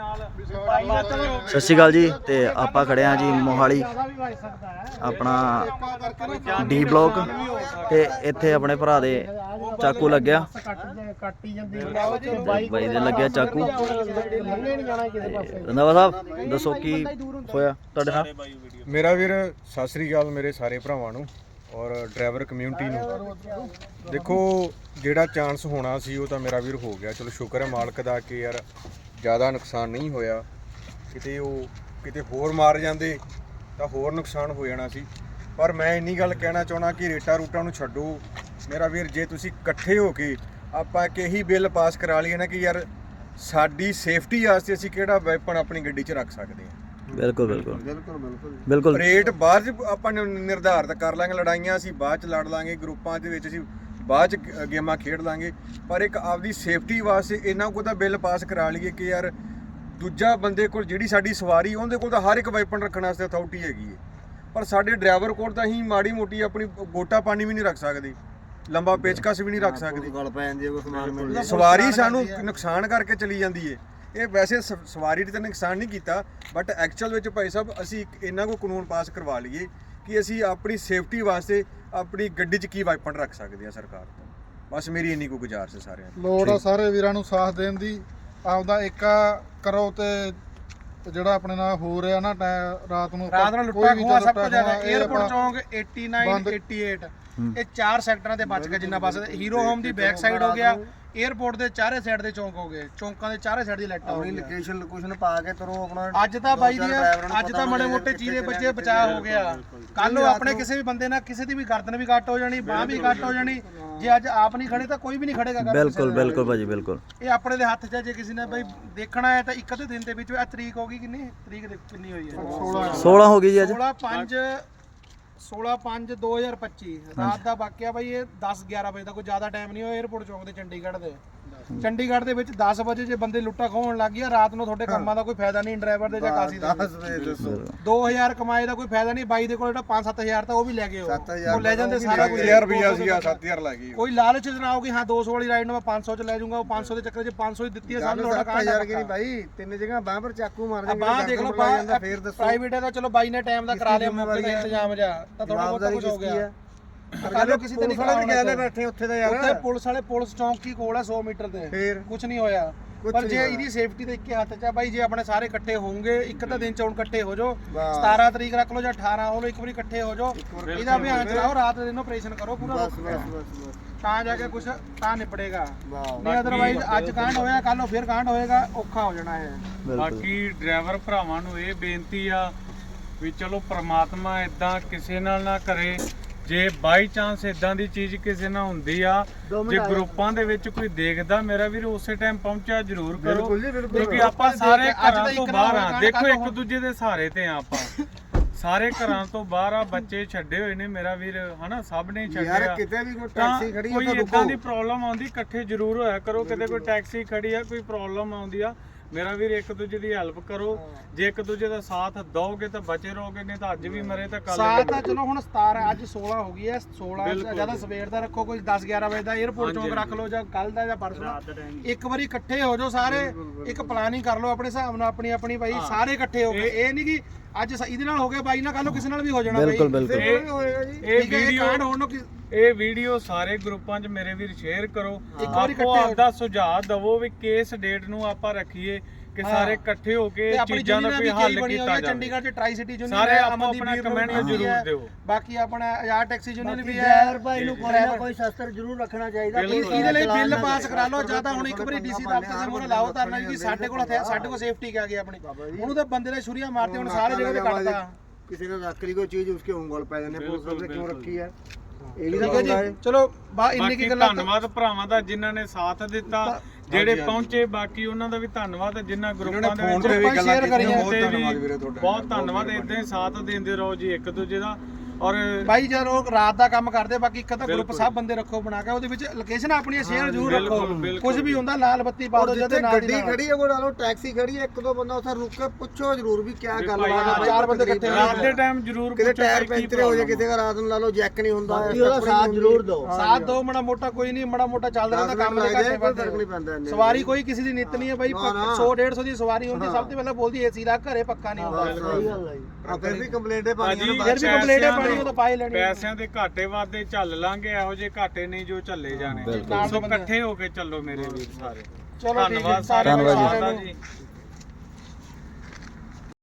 ਸਤਿ ਸ਼੍ਰੀ ਅਕਾਲ। ਜੀ ਤੇ ਆਪਾਂ ਖੜੇ ਆ ਜੀ ਮੋਹਾਲੀ। ਆਪਣਾ ਡੀ ਬਲੋਕ ਤੇ ਇੱਥੇ ਆਪਣੇ ਭਰਾ ਦੇ ਚਾਕੂ ਲੱਗਿਆ। ਕੱਟੀ ਜਾਂਦੀ ਤੇ ਬਾਈ ਦੇ ਲੱਗਿਆ ਚਾਕੂ। ਰੰਦਾਵਾ ਸਾਹਿਬ ਦੱਸੋ ਕੀ ਹੋਇਆ ਤੁਹਾਡੇ ਨਾਲ? ਮੇਰਾ ਵੀਰ ਸਤਿ ਸ੍ਰੀ ਅਕਾਲ ਮੇਰੇ ਸਾਰੇ ਭਰਾਵਾਂ ਨੂੰ ਔਰ ਡਰਾਈਵਰ ਕਮਿਊਨਿਟੀ ਨੂੰ। ਦੇਖੋ ਜਿਹੜਾ ਚਾਂਸ ਹੋਣਾ ਸੀ ਉਹ ਤਾਂ ਮੇਰਾ ਵੀਰ ਹੋ ਗਿਆ। ਚਲੋ ਸ਼ੁਕਰ ਹੈ ਮਾਲਕ ਦਾ ਕਿ ਯਾਰ ਜ਼ਿਆਦਾ ਨੁਕਸਾਨ ਨਹੀਂ ਹੋਇਆ। ਕਿਤੇ ਉਹ ਕਿਤੇ ਹੋਰ ਮਾਰ ਜਾਂਦੇ ਤਾਂ ਹੋਰ ਨੁਕਸਾਨ ਹੋ ਜਾਣਾ ਸੀ। ਪਰ ਮੈਂ ਇੰਨੀ ਗੱਲ ਕਹਿਣਾ ਚਾਹਣਾ ਕਿ ਰੇਟਾ ਰੂਟਾਂ ਨੂੰ ਛੱਡੋ। ਮੇਰਾ ਵੀਰ ਜੇ ਤੁਸੀਂ ਇਕੱਠੇ ਹੋ ਕੇ ਆਪਾਂ ਇੱਕ ਇਹੀ ਬਿੱਲ ਪਾਸ ਕਰਾ ਲਈਏ ਨਾ ਕਿ ਯਾਰ ਸਾਡੀ ਸੇਫਟੀ ਵਾਸਤੇ ਅਸੀਂ ਕਿਹੜਾ ਵੈਪਨ ਆਪਣੀ ਗੱਡੀ 'ਚ ਰੱਖ ਸਕਦੇ ਹਾਂ। ਬਿਲਕੁਲ ਬਿਲਕੁਲ। ਬਿਲਕੁਲ। ਰੇਟ ਬਾਅਦ ਚ ਆਪਾਂ ਨੇ ਨਿਰਧਾਰਤ ਕਰ ਲਾਂਗੇ। ਲੜਾਈਆਂ ਅਸੀਂ ਬਾਅਦ ਚ ਲੜ ਲਾਂਗੇ। ਗਰੁੱਪਾਂ ਦੇ ਵਿੱਚ ਅਸੀਂ ਬਾਅਦ ਚ ਗੇਮਾਂ ਖੇਡ ਲਾਂਗੇ। ਪਰ ਇੱਕ ਆਪਦੀ ਸੇਫਟੀ ਵਾਸਤੇ ਇਹਨਾਂ ਕੋ ਤਾਂ ਬਿੱਲ ਪਾਸ ਕਰਾ ਲਈਏ ਕਿ ਯਾਰ ਦੂਜਾ ਬੰਦੇ ਕੋਲ ਜਿਹੜੀ ਸਾਡੀ ਸਵਾਰੀ ਉਹਦੇ ਕੋਲ ਤਾਂ ਹਰ ਇੱਕ ਵੈਪਨ ਰੱਖਣ ਵਾਸਤੇ ਅਥਾਰਟੀ ਹੈਗੀ ਹੈ ਪਰ ਸਾਡੇ ਡਰਾਈਵਰ ਕੋਲ ਤਾਂ ਅਸੀਂ ਮਾੜੀ ਮੋਟੀ ਆਪਣੀ ਗੋਟਾ ਪਾਣੀ ਵੀ ਨਹੀਂ ਰੱਖ ਸਕਦੇ ਲੰਬਾ ਪੇਚਕਸ ਵੀ ਨਹੀਂ ਰੱਖ ਸਕਦੇ। ਗੱਲ ਪੈ ਜਾਂਦੀ ਹੈ ਕੋਈ ਸਮਾਨ ਮਿਲ ਸਵਾਰੀ ਸਾਨੂੰ ਨੁਕਸਾਨ ਕਰਕੇ ਚਲੀ ਜਾਂਦੀ ਏ। ਇਹ ਵੈਸੇ ਸਵਾਰੀ ਤਾਂ ਨੁਕਸਾਨ ਨਹੀਂ ਕੀਤਾ ਬਟ ਐਕਚੁਅਲ ਵਿੱਚ ਭਾਈ ਸਾਹਿਬ ਅਸੀਂ ਇਹਨਾਂ ਕੋ ਕਾਨੂੰਨ ਪਾਸ ਕਰਵਾ ਲਈਏ। ਕਿ ਅਸੀਂ ਆਪਣੀ ਸੇਫਟੀ ਵਾਸਤੇ ਆਪਣੀ ਗੱਡੀ 'ਚ ਕੀ ਵਾਈਪਨ ਰੱਖ ਸਕਦੇ ਆ ਸਰਕਾਰ ਤੋਂ? ਬਸ ਮੇਰੀ ਇੰਨੀ ਕੋ ਗੁਜ਼ਾਰਿਸ਼ ਹੈ ਸਾਰਿਆਂ ਨੂੰ ਲੋੜ ਆ ਸਾਰੇ ਵੀਰਾਂ ਨੂੰ ਸਾਥ ਦੇਣ ਦੀ। ਆਪਦਾ ਏਕਾ ਕਰੋ ਤੇ ਜਿਹੜਾ ਆਪਣੇ ਨਾਲ ਹੋ ਰਿਹਾ ਨਾ ਟੈ- ਰਾਤ ਨੂੰ ਰਾਤ ਨੂੰ ਕੋਈ ਲੁੱਟਾ ਵੀ ਖੋਆ ਸਭ ਤੋਂ ਜ਼ਿਆਦਾ 에어ਪੋਰਟ ਚੌਂਕ 89 ਬੰਦ- 88 ਇਹ ਚਾਰ ਸੈਕਟਰਾਂ ਤੇ ਬਚ ਗਿਆ ਜਿੰਨਾ ਬਸ ਹੀਰੋ ਹੋਮ ਦੀ ਬੈਕ ਸਾਈਡ ਹੋ ਗਿਆ। 에어ਪੋਰਟ ਦੇ ਚਾਰੇ ਸਾਈਡ ਦੇ ਚੌਂਕ ਹੋ ਗਏ। ਚੌਂਕਾਂ ਦੇ ਚਾਰੇ ਸਾਈਡ ਦੀ ਲਾਈਟਾਂ ਹੋ ਗਈਆਂ ਲੋਕੇਸ਼ਨ ਲੋਕੇਸ਼ਨ ਪਾ ਕੇ ਤਰੋ ਆਪਣਾ। ਅੱਜ ਤਾਂ ਬਾਈ ਦੀ ਅੱਜ ਤਾਂ ਮੜੇ ਮੋਟੇ ਚੀਰੇ ਬੱਚੇ ਬਚਾਅ ਹੋ ਗਿਆ। ਕੱਲ ਨੂੰ ਆਪਣੇ ਕਿਸੇ ਵੀ ਬੰਦੇ ਨਾਲ ਕਿਸੇ ਦੀ ਵੀ ਗਰਦਨ ਵੀ ਕੱਟ ਹੋ ਜਾਣੀ ਬਾਹ ਵੀ ਕੱਟ ਹੋ ਜਾਣੀ। ਜੇ ਅੱਜ ਆਪ ਨਹੀਂ ਖੜੇ ਤਾਂ ਕੋਈ ਵੀ ਨਹੀਂ ਖੜੇਗਾ ਕੱਲ੍ਹ ਕਿਸੇ ਬਿਲਕੁਲ ਨਾਲ। ਬਿਲਕੁਲ ਭਾਜੀ ਬਿਲਕੁਲ। ਇਹ ਆਪਣੇ ਦੇ ਹੱਥ 'ਚ ਹੈ, ਜੇ ਕਿਸੇ ਨੇ ਬਈ ਦੇਖਣਾ ਹੈ ਤਾਂ ਇੱਕ ਅੱਧੇ ਦਿਨ ਦੇ ਵਿੱਚ ਆ ਤਰੀਕ ਹੋ ਗਈ ਕਿੰਨੀ? ਤਰੀਕ ਦੇ- ਕਿੰਨੀ ਹੋਈ ਹੈ? 16 ਹੋ ਗਈ ਜੀ ਅੱਜ। 16 5 16 5 2025 ਰਾਤ ਦਾ ਵਾਕਿਆ ਬਈ ਇਹ 10 11 ਵਜੇ ਦਾ ਕੋਈ ਜ਼ਿਆਦਾ ਟਾਈਮ ਨਹੀਂ ਹੋਇਆ 에어ਪੋਰਟ ਚੌਂਕ ਦੇ ਚੰਡੀਗੜ੍ਹ ਦੇ। ਚੰਡੀਗੜ੍ਹ ਦੇ ਵਿੱਚ 10 ਵਜੇ ਜੇ ਬੰਦੇ ਲੁੱਟਾ ਖੋਹਣ ਲੱਗ ਗਿਆ ਰਾਤ ਨੂੰ ਤੁਹਾਡੇ ਕੰਮਾਂ ਦਾ ਕੋਈ ਫਾਇਦਾ ਨਹੀਂ ਡਰਾਈਵਰ ਦੇ ਜਾਂ ਕਾਸੀ ਦਾ। 10 ਵਜੇ ਦੱਸੋ। 2000 ਕਮਾਏ ਦਾ ਕੋਈ ਫਾਇਦਾ ਨਹੀਂ ਬਾਈ ਦੇ ਕੋਲ ਜਿਹੜਾ 5-7000 ਤਾਂ ਉਹ ਵੀ ਲੈ ਗਏ ਉਹ ਉਹ ਲੈ ਜਾਂਦੇ ਸਾਰਾ ਕੁਝ 7000 ਰੁਪਈਆ ਸੀਗਾ 7000 ਲੱਗ ਗਈ ਕੋਈ ਲਾਲਚ ਚ ਨਾ ਆਉਗੀ ਹਾਂ 200 ਵਾਲੀ ਰਾਈਡ ਨੂੰ ਮੈਂ 500 ਚ ਲੈ ਜਾਊਂਗਾ ਉਹ 500 ਦੇ ਚੱਕਰ 'ਚ 500 ਹੀ ਦਿੱਤੀ ਹੈ ਸਾਨੂੰ ਤੁਹਾਡਾ ਕਾਹਦਾ 7000 ਕੀ ਨਹੀਂ ਭਾਈ ਤਿੰਨ ਜਗ੍ਹਾ ਬਾਹ ਪਰ ਚਾਕੂ ਮਾਰ ਆ ਬਾਹ ਦੇਖ ਲਓ ਬਾਹ ਫੇਰ ਦੱਸੋ। ਪ੍ਰਾਈਵੇਟ ਹੈ ਤਾਂ ਚਲੋ ਬਾਈ ਨੇ ਟਾਈਮ ਦਾ ਕਰਾ ਲਿਆ ਮੌਕੇ ਦਾ ਇੰਤਜ਼ਾਮ ਜਾ ਤਾਂ ਥੋੜਾ ਬਹੁਤਾ ਕੁਝ ਹੋ ਗਿਆ। ਕੱਲ ਨੂੰ ਕਿਸੇ ਤੇ ਨਹੀਂ ਪੁਲਿਸ ਵਾਲੇ ਵੀ ਕਰਾਉਣਾ ਬੈਠੇ ਉੱਥੇ ਦਾ ਉੱਥੇ ਯਾਰ ਪੁਲਿਸ ਵਾਲੇ ਪੁਲਿਸ ਚੌਂਕ ਕੀ ਕੋਲ ਹੈ 100 ਮੀਟਰ ਤੇ ਫੇਰ? ਕੁਝ ਨਹੀਂ ਹੋਇਆ। ਕੁਛ ਪਰ ਨਹੀਂ ਜੇ ਹੋਇਆ। ਇਹਦੀ ਸੇਫਟੀ ਤੇ ਇੱਕੇ ਹੱਥ 'ਚ ਆ ਬਾਈ ਜੇ ਆਪਣੇ ਸਾਰੇ ਇਕੱਠੇ ਹੋਣਗੇ ਇੱਕ ਤਾਂ ਦਿਨ 'ਚ ਹੁਣ ਇਕੱਠੇ ਹੋ ਜਾਓ। ਬਸ। 17 ਤਰੀਕ ਰੱਖ ਲਓ ਜਾਂ 18 ਹੋ ਲਓ ਇੱਕ ਵਾਰੀ ਇਕੱਠੇ ਹੋ ਜਾਓ। ਇਹਦਾ ਅਭਿਆਨ ਚਲਾਓ ਰਾਤ ਦਿਨ ਆਪਰੇਸ਼ਨ ਕਰੋ ਪੂਰਾ। ਬਸ ਰੁਕ ਬਸ ਕੇ। ਬਸ ਬਸ। ਤਾਂ ਜਾ ਕੇ ਕੁਝ ਤਾਂ ਨਿਪੜੇਗਾ ਵਾਹ ਨਹੀਂ ਅਦਰਵਾਈਜ਼ ਅੱਜ ਕਾਂਡ ਹੋਇਆ ਕੱਲ ਨੂੰ ਫਿਰ ਕਾਂਡ ਹੋਏਗਾ ਔਖਾ ਹੋ ਜਾਣਾ ਹੈ ਬਾਕੀ ਡਰਾਈਵਰ ਭਰਾਵਾਂ ਨੂੰ ਇਹ ਬੇਨਤੀ ਆ ਵੀ ਚਲੋ ਪ੍ਰਮਾਤਮਾ ਇਦਾਂ ਕਿਸੇ ਨਾਲ ਨਾ ਕਰੇ ਜੇ ਬਾਈ ਚਾਂਸ ਇਦਾਂ ਦੀ ਚੀਜ਼ ਕਿਸੇ ਨਾਲ ਹੁੰਦੀ ਆ ਜੇ ਗਰੁੱਪਾਂ ਦੇ ਵਿੱਚ ਕੋਈ ਦੇਖਦਾ ਮੇਰਾ ਵੀਰ ਉਸੇ ਟਾਈਮ ਪਹੁੰਚਿਆ ਜ਼ਰੂਰ ਕਰੋ। ਕਿਉਂਕਿ ਆਪਾਂ ਸਾਰੇ ਘਰਾਂ ਤੋਂ ਬਾਹਰ ਆ। ਦੇਖੋ ਇੱਕ ਦੂਜੇ ਦੇ ਸਹਾਰੇ ਤੇ ਆ ਆਪਾਂ। ਸਾਰੇ ਘਰਾਂ ਤੋਂ ਬਾਹਰ ਆ ਬੱਚੇ ਛੱਡੇ ਹੋਏ ਨੇ ਮੇਰਾ ਵੀਰ ਹਨਾ ਸਭ ਨੇ ਯਾਰ ਛੱਡਿਆ। ਕਿਤੇ ਵੀ ਕੋਈ ਟੈਕਸੀ ਖੜੀ ਕੋਈ ਹੈ ਤਾਂ ਇਦਾਂ ਦੀ ਪ੍ਰੋਬਲਮ ਆਉਂਦੀ ਇਕੱਠੇ ਜ਼ਰੂਰ ਹੋਇਆ ਕਰੋ। ਕਿਤੇ ਕੋਈ ਟੈਕਸੀ ਖੜੀ ਆ ਕੋਈ ਪ੍ਰੋਬਲਮ ਆਉਂਦੀ ਆ। ਮੇਰਾ ਵੀਰ ਇੱਕ ਦੂਜੇ ਦੀ ਹੈਲਪ ਕਰੋ। ਜੇ ਇੱਕ ਦੂਜੇ ਦਾ ਸਾਥ ਦਓਗੇ ਤਾਂ ਬਚੇ ਰਹੋਗੇ ਨਹੀਂ ਤਾਂ ਅੱਜ ਵੀ ਮਰੇ ਤਾਂ ਕੱਲ ਸਾਲ ਤਾਂ ਚਲੋ ਹੁਣ 17 ਅੱਜ 16 ਹੋ ਗਈ ਹੈ। 16 ਜ਼ਿਆਦਾ ਸਵੇਰ ਦਾ ਰੱਖੋ ਕੋਈ 10 11 ਵਜੇ ਦਾ 에어ਪੋਰਟ ਚੌਂਕ ਰੱਖ ਲਓ ਜਾਂ ਕੱਲ ਦਾ ਜਾਂ ਪਰਸੋਂ ਦਾ। ਇੱਕ ਵਾਰੀ ਇਕੱਠੇ ਹੋ ਜਾਓ ਸਾਰੇ। ਇੱਕ ਪਲਾਨਿੰਗ ਕਰ ਲਓ ਆਪਣੇ ਹਿਸਾਬ ਨਾਲ ਆਪਣੀ ਆਪਣੀ ਬਾਈ ਸਾਰੇ ਇਕੱਠੇ ਹੋ ਗਏ ਇਹ ਨਹੀਂ ਕਿ ਅੱਜ ਇਹਦੇ ਨਾਲ ਹੋ ਗਿਆ ਬਾਈ ਨਾਲ ਕੱਲ ਨੂੰ ਕਿਸੇ ਨਾਲ ਵੀ ਹੋ ਜਾਣਾ ਬਾਈ। ਬਿਲਕੁਲ। ਬਿਲਕੁਲ ਇਹ ਵੀਡੀਓ ਹੋਣ ਨੂੰ ਕਿ- ਇਹ ਵੀਡੀਓ ਸਾਰੇ ਗਰੁੱਪਾਂ 'ਚ ਮੇਰੇ ਵੀਰ ਸ਼ੇਅਰ ਕਰੋ। ਇੱਕ ਵਾਰੀ ਆਪੋ ਆਪਦਾ ਸੁਝਾਅ ਦਵੋ ਵੀ ਕਿਸ ਡੇਟ ਨੂੰ ਆਪਾਂ ਰੱਖੀਏ ਕਿ ਸਾਰੇ ਇਕੱਠੇ ਹੋ ਕੇ ਚੀਜ਼ਾਂ ਦਾ ਕੋਈ ਵੀ ਹੱਲ ਕਈ ਬਣੀ ਹੋਈ ਕੀਤਾ ਹੈ ਜਾਵੇ। ਚੰਡੀਗੜ੍ਹ ਚ ਟਰਾਈ ਸਿਟੀ ਯੂਨੀਅਨ ਸਾਰੇ ਆਪੋ ਆਪਣਾ ਨੂੰ ਵੀ ਜ਼ਰੂਰ। ਦਿਓ। ਬਾਕੀ ਆਪਣਾ ਆਜ਼ਾਦ ਟੈਕਸੀ ਯੂਨੀਅਨ ਵੀ ਹੈ ਯਾਰ ਭਾਈ ਨੂੰ ਕੋਈ ਨਾ ਕੋਈ ਸ਼ਸਤਰ ਜ਼ਰੂਰ ਰੱਖਣਾ ਚਾਹੀਦਾ। ਇਹਦੇ ਲਈ ਬਿੱਲ ਪਾਸ ਕਰਾ। ਲਓ ਜਾਂ ਤਾਂ ਹੁਣ ਇੱਕ ਵਾਰੀ ਡੀਸੀ ਦਫ਼ਤਰ ਦੇ ਮੂਹਰੇ ਲਾਓ ਧਰਨਾ ਕਿ ਸਾਡੇ ਕੋਲ ਹਥਿਆਰ ਸਾਡੇ ਕੋਲ ਸੇਫਟੀ ਕਿਆ ਗਈ ਆਪਣੀ। ਉਹਨੂੰ ਤਾਂ ਬੰਦੇ ਨੇ ਛੁਰੀਆਂ ਮਾਰਤੇ ਹੁਣ ਸਾਰੇ ਜਗ੍ਹਾ ਤੇ ਕੱਟਦਾ ਕਿਸੇ ਨੇ ਰੱਖ ਲਈ ਕੋਈ ਚੀਜ਼ ਉਸਕੇ ਉਂਗਲ ਪੈ ਜਾਂਦੇ ਪੁਲਿਸ ਵਾਲੇ ਕਿਉਂ ਰੱਖੀ ਹੈ? ਇਹ ਵੀ ਠੀਕ ਹੈ ਤਾਂ ਜੀ। ਹੈ ਚਲੋ ਬਾ ਇੰਨੀ ਬਾਕੀ ਕੀ ਗੱਲਾਂ ਧੰਨਵਾਦ ਭਰਾਵਾਂ ਦਾ ਜਿਨ੍ਹਾਂ ਨੇ ਸਾਥ ਦਿੱਤਾ ਜਿਹੜੇ ਪਹੁੰਚੇ ਬਾਕੀ ਉਹਨਾਂ ਦਾ ਵੀ ਧੰਨਵਾਦ ਜਿਨ੍ਹਾਂ ਗਰੁੱਪਾਂ ਦੇ ਫੋਨ ਤੇ ਵਿੱਚ ਵੀ ਗੱਲਾਂ share ਕਰੀਆਂ। ਕੀਤੀਆਂ ਬਹੁਤ ਤੇ ਧੰਨਵਾਦ ਵੀਰੇ ਤੁਹਾਡਾ। ਬਹੁਤ ਧੰਨਵਾਦ ਇਦਾਂ ਹੀ ਸਾਥ ਦਿੰਦੇ ਰਹੋ ਜੀ ਇੱਕ ਦੂਜੇ ਦਾ। ਔਰ ਬਾਈ ਜਦ ਉਹ ਰਾਤ ਦਾ ਕੰਮ ਕਰਦੇ ਬਾਕੀ ਇੱਕ ਤਾਂ ਗਰੁੱਪ ਸਭ ਬੰਦੇ ਰੱਖੋ ਬਣਾ ਕੇ ਉਹਦੇ ਵਿੱਚ ਲੋਕੇਸ਼ਨ ਆਪਣੀਆਂ ਸ਼ੇਅਰ ਜ਼ਰੂਰ ਰੱਖੋ। ਕੁਝ ਵੀ ਹੁੰਦਾ ਲਾਲ ਬੱਤੀ ਪਾ ਦਿਓ ਜਿੱਥੇ ਜਦੇ ਨਾਲ ਦੀ ਗੱਡੀ ਖੜੀ ਹੈ ਕੋਈ ਨਾਲੋਂ ਟੈਕਸੀ ਖੜੀ ਹੈ ਇੱਕ ਦੋ ਬੰਦਾ ਉੱਥੇ ਰੁਕ ਕੇ ਪੁੱਛੋ ਜ਼ਰੂਰ ਵੀ ਕਿਆ ਗੱਲਬਾਤ ਹੈ ਹਾਂ, ਚਾਰ ਬੰਦੇ ਇਕੱਠੇ ਹੈ। ਰਾਤ ਦੇ ਟਾਈਮ ਜ਼ਰੂਰ ਕਿਤੇ ਪੁੱਛੋ ਟਾਇਰ ਕੀ ਪੈਂਚਰ ਹੋ ਕਿਸੇ ਦਾ ਰਾਤ ਨੂੰ ਲਾ ਲਓ ਜੈਕ ਨਹੀਂ ਹੁੰਦਾ ਉਹਦਾ ਸਾਥ ਜ਼ਰੂਰ। ਦਿਓ। ਸਾਥ ਦੋ ਮੜਾ ਮੋਟਾ ਕੋਈ ਨਹੀਂ ਮੜਾ ਮੋਟਾ ਚੱਲਦਾ ਰਹਿੰਦਾ ਕੰਮ ਦੇ ਘੱਟੇ ਲੱਗ ਜਾਏ, ਕੋਈ ਫ਼ਰਕ ਨਹੀਂ ਪੈਂਦਾ ਇੰਨੇ ਸਵਾਰੀ ਕੋਈ ਕਿਸੇ ਦੀ ਨਿੱਤ ਨਹੀਂ ਹੈ ਬਾਈ ਨਾ, ਨਾ। 100 150 ਦੀ ਸਵਾਰੀ ਹੁੰਦੀ ਸਭ ਤੋਂ ਪਹਿਲਾਂ ਬੋਲਦੀ ਏਸੀ ਲਾ ਘਰੇ ਪੱਕਾ ਨਹੀਂ ਹੁੰਦਾ। ਸਹੀ ਗੱਲ ਹੈ ਜੀ। ਆ ਫਿਰ ਵੀ ਕੰਪਲੇਂਟੇ ਭਾਜੀ, ਨੇ ਫਿਰ ਵੀ ਕੰਪਲੇਂਟ ਹੈ ਪੈਸਿਆਂ ਦੇ- ਘਾਟੇ ਵਾਦੇ ਚੱਲ ਲਾਂਗੇ ਇਹੋ ਜਿਹੇ ਘਾਟੇ ਨਹੀਂ ਜੋ ਝੱਲੇ ਜਾਣੇ। ਸੋ ਇਕੱਠੇ ਹੋ ਕੇ ਚੱਲੋ ਮੇਰੇ ਵੀਰ ਸਾਰੇ। ਚਲੋ ਧੰਨਵਾਦ ਸਾਰਿਆਂ ਧੰਨਵਾਦ ਜੀ। ਜੀ।